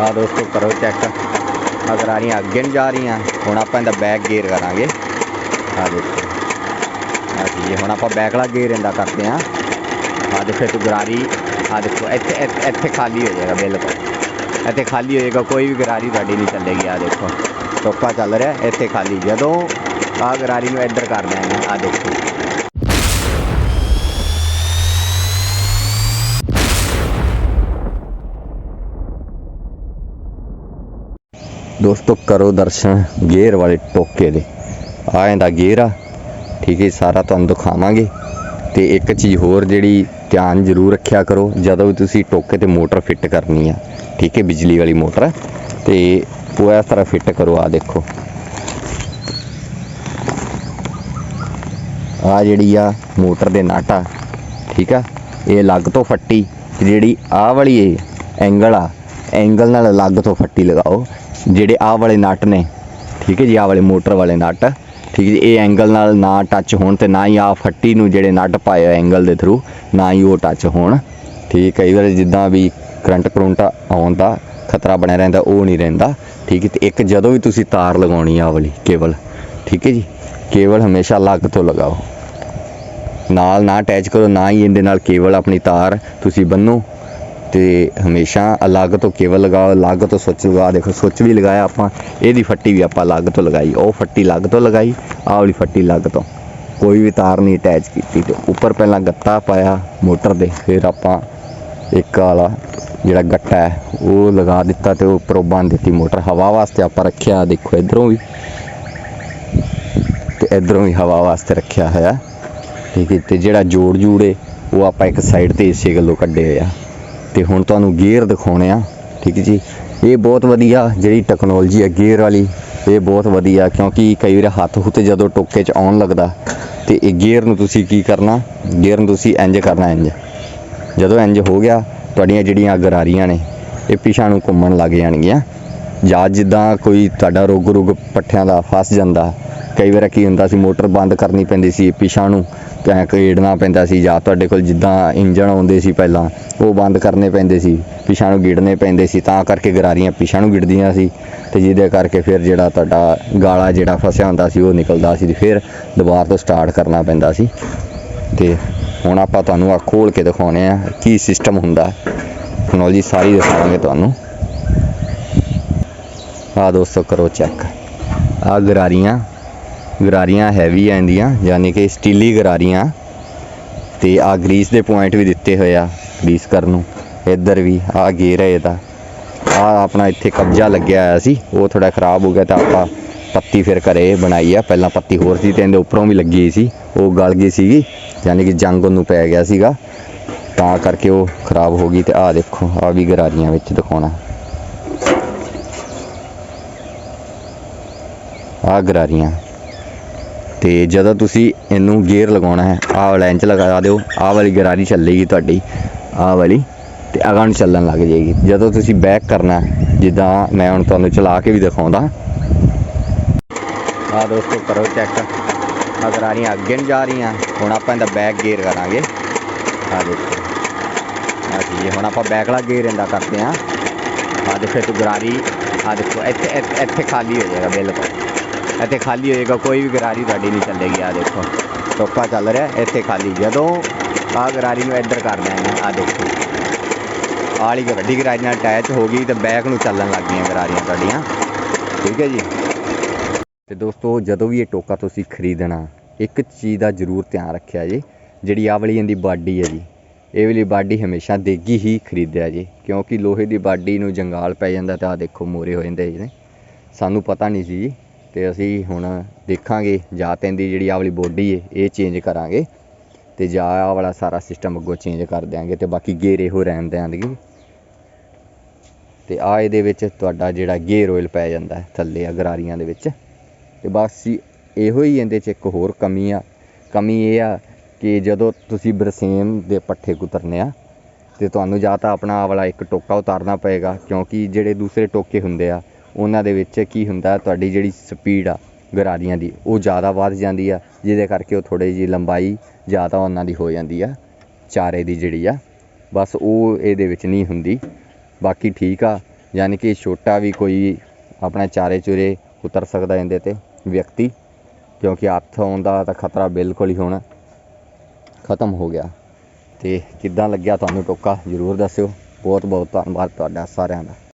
ਆ ਦੋਸਤੋ, ਕਰੋ ਚੈੱਕ ਅਗਰ ਆ ਰਹੀਆਂ ਅੱਗੇ ਨੂੰ ਜਾ ਰਹੀਆਂ। ਹੁਣ ਆਪਾਂ ਇਹਦਾ ਬੈਕ ਗੇਅਰ ਕਰਾਂਗੇ। ਆ ਦੇਖੋ। ਆ ਜੀ ਹੁਣ ਆਪਾਂ ਬੈਕਲਾ ਗੇਅਰ ਇਹਦਾ ਕਰਦੇ ਆ ਆ ਦੇਖੋ ਇਹ ਗਰਾਰੀ ਆ ਦੇਖੋ, ਇੱਥੇ, ਇੱਥੇ- ਇੱਥੇ ਖਾਲੀ ਹੋ ਜਾਏਗਾ ਬਿਲਕੁਲ। ਇੱਥੇ ਖਾਲੀ ਹੋ ਜਾਏਗਾ, ਕੋਈ ਵੀ ਗਰਾਰੀ ਤੁਹਾਡੀ ਨਹੀਂ ਚੱਲੇਗੀ ਆ ਦੇਖੋ। ਟੋਕਾ ਚੱਲ ਰਿਹਾ, ਇੱਥੇ ਖਾਲੀ। ਜਦੋਂ ਆ ਗਰਾਰੀ ਨੂੰ ਇੱਧਰ ਕਰ ਦਿਆਂਗੇ ਆ ਦੇਖੋ। ਦੋਸਤੋ, ਕਰੋ ਦਰਸ਼ਨ ਗੇਅਰ ਵਾਲੇ ਟੋਕੇ ਦੇ। ਆਏ ਦਾ ਗੇਅਰ ਆ। ਠੀਕ ਹੈ, ਸਾਰਾ ਤੁਹਾਨੂੰ ਦਿਖਾਵਾਂਗੇ। ਤੇ ਇੱਕ ਚੀਜ਼ ਹੋਰ ਜਿਹੜੀ ਧਿਆਨ ਜ਼ਰੂਰ ਰੱਖਿਆ ਕਰੋ, ਜਦੋਂ ਵੀ ਤੁਸੀਂ ਟੋਕੇ ਤੇ ਮੋਟਰ ਫਿੱਟ ਕਰਨੀ ਆ। ਠੀਕ ਹੈ, ਬਿਜਲੀ ਵਾਲੀ ਮੋਟਰ। ਤੇ ਉਹ ਇਸ ਤਰ੍ਹਾਂ ਫਿੱਟ ਕਰੋ, ਆ ਦੇਖੋ। ਆ ਜਿਹੜੀ ਆ ਮੋਟਰ ਦੇ ਨਟ ਆ। ਠੀਕ ਆ, ਇਹ ਅਲੱਗ ਤੋਂ ਫੱਟੀ। ਤੇ ਜਿਹੜੀ ਆਹ ਵਾਲੀ ਇਹ ਐਂਗਲ ਆ ਐਂਗਲ ਨਾਲ ਅਲੱਗ ਤੋਂ ਫੱਟੀ ਲਗਾਓ। ਜਿਹੜੇ ਆਹ ਵਾਲੇ ਨਟ ਨੇ, ਠੀਕ ਹੈ ਜੀ, ਆਹ ਵਾਲੇ ਮੋਟਰ ਵਾਲੇ ਨਟ, ਠੀਕ ਹੈ ਜੀ, ਇਹ ਐਂਗਲ ਨਾਲ ਨਾ ਟੱਚ ਹੋਣ ਤੇ ਨਾ ਹੀ ਆ ਫੱਟੀ ਨੂੰ ਜਿਹੜੇ ਨਟ ਪਾਏ ਐਂਗਲ ਦੇ ਥਰੂ ਨਾ ਹੀ ਉਹ ਟੱਚ ਹੋਣ। ਠੀਕ ਕਈ ਵਾਰ ਜਿੱਦਾਂ ਵੀ ਕਰੰਟ ਕਰੰਟ ਆਉਣ ਦਾ ਖਤਰਾ ਬਣਿਆ ਰਹਿੰਦਾ, ਉਹ ਨਹੀਂ ਰਹਿੰਦਾ। ਠੀਕ ਹੈ, ਤੇ ਇੱਕ ਜਦੋਂ ਵੀ ਤੁਸੀਂ ਤਾਰ ਲਗਾਉਣੀ ਆ ਆਹ ਵਾਲੀ, ਕੇਬਲ, ਠੀਕ ਹੈ ਜੀ, ਕੇਬਲ ਹਮੇਸ਼ਾ ਅਲੱਗ ਤੋਂ ਲਗਾਓ। ਨਾਲ ਨਾ ਅਟੈਚ ਕਰੋ, ਨਾ ਹੀ ਇਹਦੇ ਨਾਲ ਕੇਬਲ ਆਪਣੀ ਤਾਰ ਤੁਸੀਂ ਬੰਨੋ। ਤੇ ਹਮੇਸ਼ਾ ਅਲੱਗ ਤੋਂ ਕੇਵਲ ਲਗਾਓ, ਅਲੱਗ ਤੋਂ ਸੁੱਚ ਲਗਾ ਦੇਖੋ, ਸੁੱਚ ਵੀ ਲਗਾਇਆ ਆਪਾਂ, ਇਹਦੀ ਫੱਟੀ ਵੀ ਆਪਾਂ ਅਲੱਗ ਤੋਂ ਲਗਾਈ, ਉਹ ਫੱਟੀ ਅਲੱਗ ਤੋਂ ਲਗਾਈ, ਆਹ ਵਾਲੀ ਫੱਟੀ ਅਲੱਗ ਤੋਂ। ਕੋਈ ਵੀ ਤਾਰ ਨਹੀਂ ਅਟੈਚ ਕੀਤੀ ਤੇ ਉੱਪਰ ਪਹਿਲਾਂ ਗੱਤਾ ਪਾਇਆ ਮੋਟਰ ਦੇ, ਫਿਰ ਆਪਾਂ ਇੱਕ ਵਾਲਾ ਜਿਹੜਾ ਗੱਟਾ ਹੈ, ਉਹ ਲਗਾ ਦਿੱਤਾ ਤੇ ਉੱਪਰੋਂ ਬੰਨ ਦਿੱਤੀ ਮੋਟਰ। ਹਵਾ ਵਾਸਤੇ ਆਪਾਂ ਰੱਖਿਆ ਦੇਖੋ ਇਧਰੋਂ ਵੀ। ਤੇ ਇਧਰੋਂ ਵੀ ਹਵਾ ਵਾਸਤੇ ਰੱਖਿਆ ਹੋਇਆ। ਠੀਕ ਹੈ, ਤੇ ਜਿਹੜਾ ਜੋੜ ਜੂੜੇ ਉਹ ਆਪਾਂ ਇੱਕ ਸਾਈਡ ਤੇ ਇਸੇ ਗੱਲੋਂ ਕੱਢੇ ਹੋਏ ਆ। ਤੇ ਹੁਣ ਤੁਹਾਨੂੰ ਗੇਅਰ ਦਿਖਾਉਣੇ ਆ, ਠੀਕ ਜੀ। ਇਹ ਬਹੁਤ ਵਧੀਆ ਜਿਹੜੀ ਟੈਕਨੋਲੋਜੀ ਹੈ ਗੇਅਰ ਵਾਲੀ, ਇਹ ਬਹੁਤ ਵਧੀਆ ਕਿਉਂਕਿ ਕਈ ਵਾਰ ਹੱਥ ਹੁੱਤ ਜਦੋਂ ਟੋਕੇ 'ਚ ਆਉਣ ਲੱਗਦਾ, ਤੇ ਇਹ ਗੇਅਰ ਨੂੰ ਤੁਸੀਂ ਕੀ ਕਰਨਾ ਗੇਅਰ ਨੂੰ ਤੁਸੀਂ ਇੰਜ ਕਰਨਾ, ਇੰਜ। ਜਦੋਂ ਇੰਜ ਹੋ ਗਿਆ, ਤੁਹਾਡੀਆਂ ਜਿਹੜੀਆਂ ਗਰਾਰੀਆਂ ਨੇ, ਇਹ ਪਿਛਾਂ ਨੂੰ ਘੁੰਮਣ ਲੱਗ ਜਾਣਗੀਆਂ। ਜਾਂ ਜਿੱਦਾਂ ਕੋਈ ਤੁਹਾਡਾ ਰੁਗ ਰੁਗ ਪੱਠਿਆਂ ਦਾ ਫਸ ਜਾਂਦਾ, ਕਈ ਵਾਰ ਕੀ ਹੁੰਦਾ ਸੀ, ਮੋਟਰ ਬੰਦ ਕਰਨੀ ਪੈਂਦੀ ਸੀ ਪਿਛਾਂ ਨੂੰ ਗੇੜਨਾ ਪੈਂਦਾ ਸੀ ਜਾਂ ਤੁਹਾਡੇ ਕੋਲ ਜਿੱਦਾਂ ਇੰਜਣ ਆਉਂਦੇ ਸੀ ਪਹਿਲਾਂ, ਉਹ ਬੰਦ ਕਰਨੇ ਪੈਂਦੇ ਸੀ ਪਿਛਾਂ ਨੂੰ ਗੇੜਨੇ ਪੈਂਦੇ ਸੀ, ਤਾਂ ਕਰਕੇ ਗਰਾਰੀਆਂ ਪਿਛਾਂ ਨੂੰ ਗਿੜਦੀਆਂ ਸੀ ਤੇ ਜਿਹਦੇ ਕਰਕੇ ਫਿਰ ਜਿਹੜਾ ਤੁਹਾਡਾ ਗਾਲਾ ਜਿਹੜਾ ਫਸਿਆ ਹੁੰਦਾ ਸੀ ਉਹ ਨਿਕਲਦਾ ਸੀ ਤੇ ਫਿਰ ਦੁਬਾਰਾ ਤੋਂ ਸਟਾਰਟ ਕਰਨਾ ਪੈਂਦਾ ਸੀ। ਤੇ ਹੁਣ ਆਪਾਂ ਤੁਹਾਨੂੰ ਆ ਖੋਲ ਕੇ ਦਿਖਾਉਣੇ ਆ ਕੀ ਸਿਸਟਮ ਹੁੰਦਾ। ਟੈਕਨੋਲੋਜੀ ਸਾਰੀ ਦਿਖਾਵਾਂਗੇ ਤੁਹਾਨੂੰ। ਆ ਦੋਸਤੋ ਕਰੋ ਚੈੱਕ ਆ ਗਰਾਰੀਆਂ ਗਰਾਰੀਆਂ ਹੈਵੀ ਆਂਦੀਆਂ ਯਾਨੀ ਕਿ ਸਟੀਲੀ ਗਰਾਰੀਆਂ। ਤੇ ਆ ਗਰੀਸ ਦੇ ਪੁਆਇੰਟ ਵੀ ਦਿੱਤੇ ਹੋਏ ਆ ਗਰੀਸ ਕਰਨ ਨੂੰ। ਇੱਧਰ ਵੀ ਆ ਗੇਰ ਹੈ ਇਹਦਾ। ਆ ਆਪਣਾ ਇੱਥੇ ਕਬਜ਼ਾ ਲੱਗਿਆ ਹੋਇਆ ਸੀ, ਉਹ ਥੋੜਾ ਖਰਾਬ ਹੋ ਗਿਆ ਤਾਂ ਆਪਾਂ ਪੱਤੀ ਫਿਰ ਘਰੇ ਬਣਾਈ ਆ। ਪਹਿਲਾਂ ਪੱਤੀ ਹੋਰ ਸੀ ਤੇ ਇਹਦੇ ਉੱਪਰੋਂ ਵੀ ਲੱਗੀ ਹੋਈ ਸੀ, ਉਹ ਗਲ ਗਈ ਸੀਗੀ, ਯਾਨੀ ਕਿ ਜੰਗ ਉਹਨੂੰ ਪੈ ਗਿਆ ਸੀਗਾ। ਤਾਂ ਕਰਕੇ ਉਹ ਖਰਾਬ ਹੋ ਗਈ ਤੇ ਆ ਦੇਖੋ, ਆ ਵੀ ਗਰਾਰੀਆਂ ਵਿੱਚ ਦਿਖਾਉਣਾ। ਆ ਗਰਾਰੀਆਂ। ਤੇ ਜਦੋਂ ਤੁਸੀਂ ਇਹਨੂੰ ਗੇਅਰ ਲਗਾਉਣਾ ਹੈ, ਆਹ ਵਾਲਾ ਇੰਚ ਲਗਾ ਦਿਓ, ਆਹ ਵਾਲੀ ਗਰਾਰੀ ਚੱਲੇਗੀ ਤੁਹਾਡੀ, ਆਹ ਵਾਲੀ, ਤੇ ਅਗਾਂ ਨੂੰ ਚੱਲਣ ਲੱਗ ਜਾਏਗੀ। ਜਦੋਂ ਤੁਸੀਂ ਬੈਕ ਕਰਨਾ ਜਿੱਦਾਂ ਮੈਂ ਹੁਣ ਤੁਹਾਨੂੰ ਚਲਾ ਕੇ ਵੀ ਦਿਖਾਉਂਦਾ। ਆ ਦੋਸਤੋ, ਕਰੋ ਚੈੱਕ ਆ ਗਰਾਰੀਆਂ ਅੱਗੇ ਨੂੰ ਜਾ ਰਹੀਆਂ, ਹੁਣ ਆਪਾਂ ਇਹਦਾ ਬੈਕ ਗੇਅਰ ਕਰਾਂਗੇ। ਆ ਦੇਖੋ ਆ ਜੀ ਹੁਣ ਆਪਾਂ ਬੈਕ ਵਾਲਾ ਗੇਅਰ ਇਹਦਾ ਕਰਦੇ ਆ ਆ ਦੇਖੋ ਇਹ ਗਰਾਰੀ ਆ ਦੇਖੋ ਇੱਥੇ- ਇੱਥੇ ਖਾਲੀ ਹੋ ਜਾਏਗਾ ਬਿਲਕੁਲ। ਇੱਥੇ ਖਾਲੀ ਹੋਏਗਾ, ਕੋਈ ਵੀ ਗਰਾਰੀ ਤੁਹਾਡੀ ਨਹੀਂ ਚੱਲੇਗੀ। ਆ ਦੇਖੋ ਟੋਕਾ ਚੱਲ ਰਿਹਾ, ਇੱਥੇ ਖਾਲੀ। ਜਦੋਂ ਆ ਗਰਾਰੀ ਨੂੰ ਇੱਧਰ ਕਰ ਦਿਆਂਗੇ ਆ ਦੇਖੋ। ਆਲੀ ਵੱਡੀ ਗਰਾਰੀ ਨਾਲ ਅਟੈਚ ਹੋ ਗਈ ਤੇ ਬੈਕ ਨੂੰ ਚੱਲਣ ਲੱਗ ਗਈਆਂ ਗਰਾਰੀਆਂ ਤੁਹਾਡੀਆਂ। ਠੀਕ ਹੈ ਜੀ? ਤੇ ਦੋਸਤੋ, ਜਦੋਂ ਵੀ ਇਹ ਟੋਕਾ ਤੁਸੀਂ ਖਰੀਦਣਾ, ਇੱਕ ਚੀਜ਼ ਦਾ ਜ਼ਰੂਰ ਧਿਆਨ ਰੱਖਿਆ ਜੀ, ਜਿਹੜੀ ਆਹ ਵਾਲੀ ਇਹਦੀ ਬਾਡੀ ਹੈ ਜੀ। ਇਹ ਵਾਲੀ ਬਾਡੀ ਹਮੇਸ਼ਾ ਦੇਗੀ ਹੀ ਖਰੀਦਿਆ ਜੀ, ਕਿਉਂਕਿ ਲੋਹੇ ਦੀ ਬਾਡੀ ਨੂੰ ਜੰਗਾਲ ਪੈ ਜਾਂਦਾ ਤਾਂ ਆ ਦੇਖੋ ਮੋਰੇ ਹੋ ਜਾਂਦੇ ਜੀ। ਸਾਨੂੰ ਪਤਾ ਨਹੀਂ ਸੀ ਜੀ। ਤੇ ਅਸੀਂ ਹੁਣ ਦੇਖਾਂਗੇ ਜਾਂ ਤਾਂ ਇਹਦੀ ਜਿਹੜੀ ਆ ਵਾਲੀ ਬੋਡੀ ਹੈ ਇਹ ਚੇਂਜ ਕਰਾਂਗੇ ਤੇ ਜਾਂ ਆਹ ਵਾਲਾ ਸਾਰਾ ਸਿਸਟਮ ਅੱਗੋਂ ਚੇਂਜ ਕਰ ਦਿਆਂਗੇ ਤੇ ਬਾਕੀ ਗੇਅਰ ਇਹੋ ਰਹਿਣ ਦਿਆਂਗੇ ਤੇ ਆ ਇਹਦੇ ਵਿੱਚ ਤੁਹਾਡਾ ਜਿਹੜਾ ਗੇਅਰ ਆਇਲ ਪੈ ਜਾਂਦਾ ਹੈ ਥੱਲੇ ਅਗਰਾਰੀਆਂ ਦੇ ਵਿੱਚ। ਤੇ ਬਸ ਇਹੋ ਹੀ ਇਹਦੇ 'ਚ ਇੱਕ ਹੋਰ ਕਮੀ ਆ, ਕਮੀ ਇਹ ਆ ਕਿ ਜਦੋਂ ਤੁਸੀਂ ਬਰਸੇਮ ਦੇ ਪੱਠੇ ਕੁਤਰਨੇ ਆ ਤੇ ਤੁਹਾਨੂੰ ਜਾਂ ਤਾਂ ਆਪਣਾ ਆ ਵਾਲਾ ਇੱਕ ਟੋਕਾ ਉਤਾਰਨਾ ਪਏਗਾ ਕਿਉਂਕਿ ਜਿਹੜੇ ਦੂਸਰੇ ਟੋਕੇ ਹੁੰਦੇ ਆ ਉਹਨਾਂ ਦੇ ਵਿੱਚ ਕੀ ਹੁੰਦਾ, ਤੁਹਾਡੀ ਜਿਹੜੀ ਸਪੀਡ ਆ ਗਰਾਰੀਆਂ ਦੀ, ਉਹ ਜ਼ਿਆਦਾ ਵੱਧ ਜਾਂਦੀ ਆ, ਜਿਹਦੇ ਕਰਕੇ ਉਹ ਥੋੜੀ ਜੀ ਲੰਬਾਈ ਜ਼ਿਆਦਾ ਉਹਨਾਂ ਦੀ ਹੋ ਜਾਂਦੀ ਆ, ਚਾਰੇ ਦੀ ਜਿਹੜੀ ਆ। ਬਸ ਉਹ ਇਹਦੇ ਵਿੱਚ ਨਹੀਂ ਹੁੰਦੀ। ਬਾਕੀ ਠੀਕ ਆ, ਯਾਨੀ ਕਿ ਛੋਟਾ ਵੀ ਕੋਈ ਆਪਣਾ ਚਾਰੇ ਚੁਰੇ ਉਤਰ ਸਕਦਾ ਇਹਦੇ ਤੇ ਵਿਅਕਤੀ, ਕਿਉਂਕਿ ਹੱਥ ਆਉਂਦਾ ਤਾਂ ਖਤਰਾ ਬਿਲਕੁਲ ਹੀ ਹੋਣਾ ਖਤਮ ਹੋ ਗਿਆ। ਤੇ ਕਿੱਦਾਂ ਲੱਗਿਆ ਤੁਹਾਨੂੰ ਟੋਕਾ, ਜ਼ਰੂਰ ਦੱਸਿਓ। ਬਹੁਤ ਬਹੁਤ ਧੰਨਵਾਦ ਤੁਹਾਡਾ ਸਾਰਿਆਂ ਦਾ।